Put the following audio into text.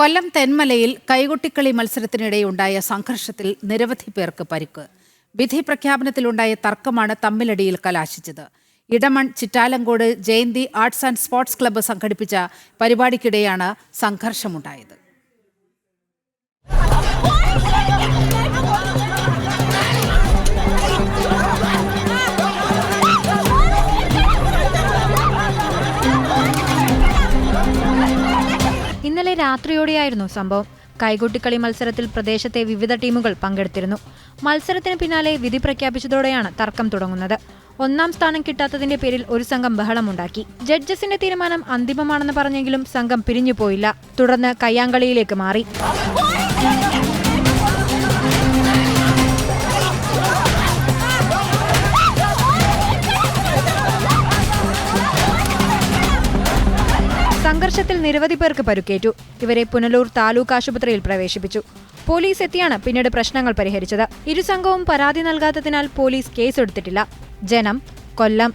കൊല്ലം തെന്മലയിൽ കൈകൊട്ടിക്കളി മത്സരത്തിനിടെയുണ്ടായ സംഘർഷത്തിൽ നിരവധി പേർക്ക് പരിക്ക്. വിധി പ്രഖ്യാപനത്തിലുണ്ടായ തർക്കമാണ് തമ്മിലടിയിൽ കലാശിച്ചത്. Idamon Chittalankode Jayanthi arts and sports club സംഘടിപ്പിച്ച പരിപാടിക്കിടെയാണ് സംഘർഷമുണ്ടായത്. ഇന്നലെ രാത്രിയോടെയായിരുന്നു സംഭവം. കൈകൊട്ടിക്കളി മത്സരത്തിൽ പ്രദേശത്തെ വിവിധ ടീമുകൾ പങ്കെടുത്തിരുന്നു. മത്സരത്തിന് പിന്നാലെ വിധി പ്രഖ്യാപിച്ചതോടെയാണ് തർക്കം തുടങ്ങുന്നത്. ഒന്നാം സ്ഥാനം കിട്ടാത്തതിന്റെ പേരിൽ ഒരു സംഘം ബഹളമുണ്ടാക്കി. ജഡ്ജസിന്റെ തീരുമാനം അന്തിമമാണെന്ന് പറഞ്ഞെങ്കിലും സംഘം പിരിഞ്ഞുപോയില്ല. തുടർന്ന് കയ്യാങ്കളിയിലേക്ക് മാറി. സംഘർഷത്തിൽ നിരവധി പേർക്ക് പരുക്കേറ്റു. ഇവരെ പുനലൂർ താലൂക്ക് ആശുപത്രിയിൽ പ്രവേശിപ്പിച്ചു. പോലീസ് എത്തിയാണ് പിന്നീട് പ്രശ്നങ്ങൾ പരിഹരിച്ചത്. ഇരു സംഘവും പരാതി നൽകാത്തതിനാൽ പോലീസ് കേസെടുത്തിട്ടില്ല. ജനം കൊല്ലം